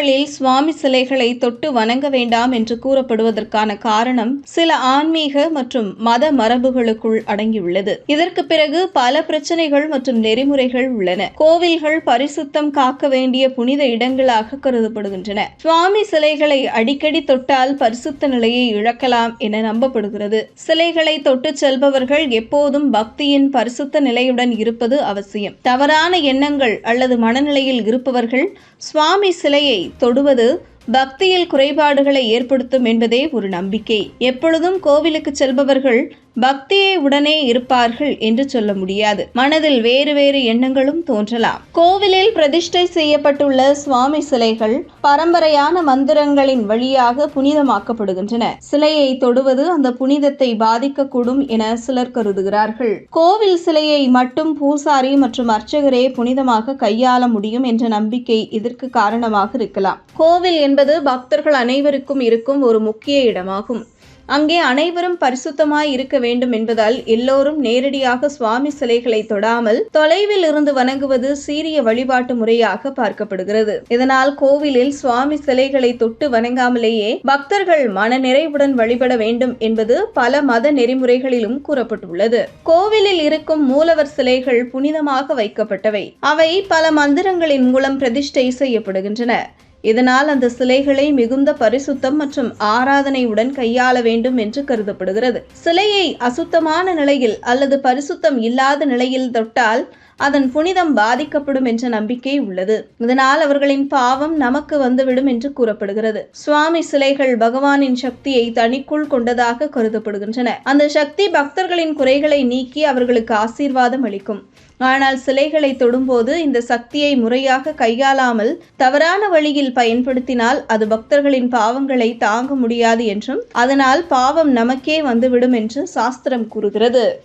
கோவில்களில் சுவாமி சிலைகளை தொட்டு வணங்க வேண்டாம் என்று கூறப்படுவதற்கான காரணம் சில ஆன்மீக மற்றும் மத மரபுகளுக்குள் அடங்கியுள்ளது. இதற்கு பிறகு பல பிரச்சனைகள் மற்றும் நெறிமுறைகள் உள்ளன. கோவில்கள் பரிசுத்தம் காக்க வேண்டிய புனித இடங்களாக கருதப்படுகின்றன. சுவாமி சிலைகளை அடிக்கடி தொட்டால் பரிசுத்த நிலையை இழக்கலாம் என நம்பப்படுகிறது. சிலைகளை தொட்டு செல்பவர்கள் எப்போதும் பக்தியின் பரிசுத்த நிலையுடன் இருப்பது அவசியம். தவறான எண்ணங்கள் அல்லது மனநிலையில் இருப்பவர்கள் சுவாமி சிலையை தொடுவது பக்தியில் குறைபாடுகளை ஏற்படுத்தும் என்பதே ஒரு நம்பிக்கை. எப்பொழுதும் கோவிலுக்கு செல்பவர்கள் பக்தியை உடனே இருப்பார்கள் என்று சொல்ல முடியாது. மனதில் வேறு வேறு எண்ணங்களும் தோன்றலாம். கோவிலில் பிரதிஷ்டை செய்யப்பட்டுள்ள சுவாமி சிலைகள் பரம்பரையான மந்திரங்களின் வழியாக புனிதமாக்கப்படுகின்றன. சிலையை தொடுவது அந்த புனிதத்தை பாதிக்கக்கூடும் என சிலர் கருதுகிறார்கள். கோவில் சிலையை மட்டும் பூசாரி மற்றும் அர்ச்சகரே புனிதமாக கையாள முடியும் என்ற நம்பிக்கை இதற்கு காரணமாக இருக்கலாம். கோவில் என்பது பக்தர்கள் அனைவருக்கும் இருக்கும் ஒரு முக்கிய இடமாகும். அங்கே அனைவரும் பரிசுத்தமாய் இருக்க வேண்டும் என்பதால் எல்லோரும் நேரடியாக சுவாமி சிலைகளை தொடாமல் தொலைவில் இருந்து வணங்குவது சீரிய வழிபாட்டு முறையாக பார்க்கப்படுகிறது. இதனால் கோவிலில் சுவாமி சிலைகளை தொட்டு வணங்காமலேயே பக்தர்கள் மன நிறைவுடன் வழிபட வேண்டும் என்பது பல மத நெறிமுறைகளிலும் கூறப்பட்டுள்ளது. கோவிலில் இருக்கும் மூலவர் சிலைகள் புனிதமாக வைக்கப்பட்டவை. அவை பல மந்திரங்களின் மூலம் பிரதிஷ்டை செய்யப்படுகின்றன. இதனால் அந்த சிலைகளை மிகுந்த பரிசுத்தம் மற்றும் ஆராதனையுடன் கையாள வேண்டும் என்று கருதப்படுகிறது. சிலையை அசுத்தமான நிலையில் அல்லது பரிசுத்தம் இல்லாத நிலையில் தொட்டால் அதன் புனிதம் பாதிக்கப்படும் என்ற நம்பிக்கை உள்ளது. இதனால் அவர்களின் பாவம் நமக்கு வந்துவிடும் என்று கூறப்படுகிறது. சுவாமி சிலைகள் பகவானின் சக்தியை தனிக்குள் கொண்டதாக கருதப்படுகின்றன. அந்த சக்தி பக்தர்களின் குறைகளை நீக்கி அவர்களுக்கு ஆசீர்வாதம் அளிக்கும். ஆனால் சிலைகளை தொடும்போது இந்த சக்தியை முறையாக கையாளாமல் தவறான வழியில் பயன்படுத்தினால் அது பக்தர்களின் பாவங்களை தாங்க முடியாது என்றும் அதனால் பாவம் நமக்கே வந்துவிடும் என்று சாஸ்திரம் கூறுகிறது.